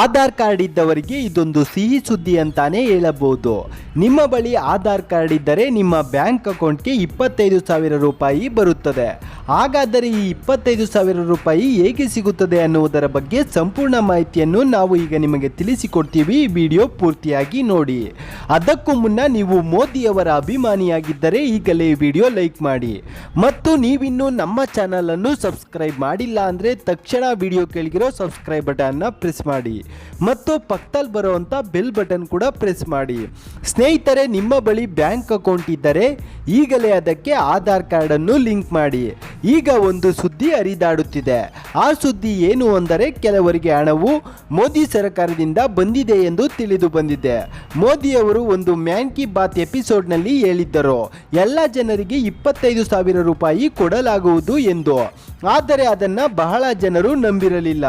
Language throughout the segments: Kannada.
ಆಧಾರ್ ಕಾರ್ಡ್ ಇದ್ದವರಿಗೆ ಇದೊಂದು ಸಿಹಿ ಸುದ್ದಿ ಅಂತಾನೆ ಹೇಳಬಹುದು. ನಿಮ್ಮ ಬಳಿ ಆಧಾರ್ ಕಾರ್ಡ್ ಇದ್ದರೆ ನಿಮ್ಮ ಬ್ಯಾಂಕ್ ಅಕೌಂಟ್ಗೆ ಇಪ್ಪತ್ತೈದು ಸಾವಿರ ರೂಪಾಯಿ ಬರುತ್ತದೆ. ಹಾಗಾದರೆ ಈ ಇಪ್ಪತ್ತೈದು ಸಾವಿರ ರೂಪಾಯಿ ಹೇಗೆ ಸಿಗುತ್ತದೆ ಅನ್ನುವುದರ ಬಗ್ಗೆ ಸಂಪೂರ್ಣ ಮಾಹಿತಿಯನ್ನು ನಾವು ಈಗ ನಿಮಗೆ ತಿಳಿಸಿಕೊಡ್ತೀವಿ. ಈ ವಿಡಿಯೋ ಪೂರ್ತಿಯಾಗಿ ನೋಡಿ. ಅದಕ್ಕೂ ಮುನ್ನ ನೀವು ಮೋದಿಯವರ ಅಭಿಮಾನಿಯಾಗಿದ್ದರೆ ಈಗಲೇ ವಿಡಿಯೋ ಲೈಕ್ ಮಾಡಿ. ಮತ್ತು ನೀವಿನ್ನೂ ನಮ್ಮ ಚಾನಲನ್ನು ಸಬ್ಸ್ಕ್ರೈಬ್ ಮಾಡಿಲ್ಲ ಅಂದರೆ ತಕ್ಷಣ ವಿಡಿಯೋ ಕೆಳಗಿರೋ ಸಬ್ಸ್ಕ್ರೈಬ್ ಬಟನ್ನ ಪ್ರೆಸ್ ಮಾಡಿ. ಮತ್ತು ಪಕ್ಕದಲ್ಲಿ ಬರುವಂಥ ಬೆಲ್ ಬಟನ್ ಕೂಡ ಪ್ರೆಸ್ ಮಾಡಿ. ಸ್ನೇಹಿತರೆ, ನಿಮ್ಮ ಬಳಿ ಬ್ಯಾಂಕ್ ಅಕೌಂಟ್ ಇದ್ದರೆ ಈಗಲೇ ಅದಕ್ಕೆ ಆಧಾರ್ ಕಾರ್ಡನ್ನು ಲಿಂಕ್ ಮಾಡಿ. ಈಗ ಒಂದು ಸುದ್ದಿ ಹರಿದಾಡುತ್ತಿದೆ. ಆ ಸುದ್ದಿ ಏನು ಅಂದರೆ ಕೆಲವರಿಗೆ ಹಣವು ಮೋದಿ ಸರ್ಕಾರದಿಂದ ಬಂದಿದೆ ಎಂದು ತಿಳಿದು ಬಂದಿದೆ. ಮೋದಿಯವರು ಒಂದು ಮ್ಯಾನ್ ಕಿ ಬಾತ್ ಎಪಿಸೋಡ್ನಲ್ಲಿ ಹೇಳಿದ್ದರು. ಎಲ್ಲ ಜನರಿಗೆ ಇಪ್ಪತ್ತೈದು ಸಾವಿರ ರೂಪಾಯಿ ಕೊಡಲಾಗುವುದು ಎಂದು. ಆದರೆ ಅದನ್ನು ಬಹಳ ಜನರು ನಂಬಿರಲಿಲ್ಲ.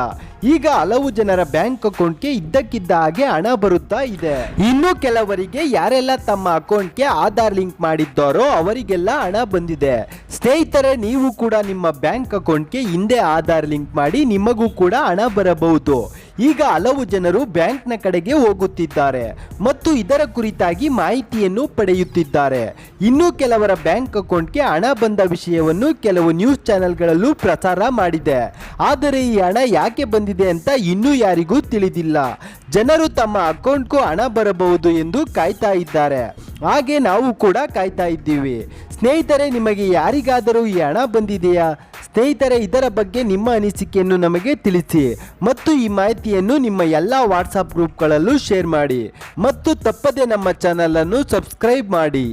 ಈಗ ಹಲವು ಜನರ ಬ್ಯಾಂಕ್ ಅಕೌಂಟ್ಗೆ ಇದ್ದಕ್ಕಿದ್ದ ಹಾಗೆ ಹಣ ಬರುತ್ತಾ ಇದೆ. ಇನ್ನು ಕೆಲವರಿಗೆ ಯಾರೆಲ್ಲ ತಮ್ಮ ಅಕೌಂಟ್ಗೆ ಆಧಾರ್ ಲಿಂಕ್ ಮಾಡಿದ್ದಾರೋ ಅವರಿಗೆಲ್ಲ ಹಣ ಬಂದಿದೆ. ಸ್ನೇಹಿತರೆ, ನೀವು ಕೂಡ ನಿಮ್ಮ ಬ್ಯಾಂಕ್ ಅಕೌಂಟ್ಗೆ ಹಿಂದೆ ಆಧಾರ್ ಲಿಂಕ್ ಮಾಡಿ ನಿಮಗೂ ಕೂಡ ಹಣ ಬರಬಹುದು. ಈಗ ಹಲವು ಜನರು ಬ್ಯಾಂಕ್ನ ಕಡೆಗೆ ಹೋಗುತ್ತಿದ್ದಾರೆ ಮತ್ತು ಇದರ ಕುರಿತಾಗಿ ಮಾಹಿತಿಯನ್ನು ಪಡೆಯುತ್ತಿದ್ದಾರೆ. ಇನ್ನೂ ಕೆಲವರ ಬ್ಯಾಂಕ್ ಅಕೌಂಟ್ಗೆ ಹಣ ಬಂದ ವಿಷಯವನ್ನು ಕೆಲವು ನ್ಯೂಸ್ ಚಾನೆಲ್ಗಳಲ್ಲೂ ಪ್ರಸಾರ ಮಾಡಿದೆ. ಆದರೆ ಈ ಹಣ ಯಾಕೆ ಬಂದಿದೆ ಅಂತ ಇನ್ನೂ ಯಾರಿಗೂ ತಿಳಿದಿಲ್ಲ. ಜನರು ತಮ್ಮ ಅಕೌಂಟ್ಗೂ ಹಣ ಬರಬಹುದು ಎಂದು ಕಾಯ್ತಾ ಇದ್ದಾರೆ. ಹಾಗೆ ನಾವು ಕೂಡ ಕಾಯ್ತಾ ಇದ್ದೀವಿ. ಸ್ನೇಹಿತರೆ, ನಿಮಗೆ ಯಾರಿಗಾದರೂ ಈ ಹಣ ಬಂದಿದೆಯಾ? ಸ್ನೇಹಿತರೆ, ಇದರ ಬಗ್ಗೆ ನಿಮ್ಮ ಅನಿಸಿಕೆಯನ್ನು ನಮಗೆ ತಿಳಿಸಿ ಮತ್ತು ಈ ಮಾಹಿತಿಯನ್ನು ನಿಮ್ಮ ಎಲ್ಲ ವಾಟ್ಸಾಪ್ ಗ್ರೂಪ್ಗಳಲ್ಲೂ ಶೇರ್ ಮಾಡಿ ಮತ್ತು ತಪ್ಪದೆ ನಮ್ಮ ಚಾನಲನ್ನು ಸಬ್ಸ್ಕ್ರೈಬ್ ಮಾಡಿ.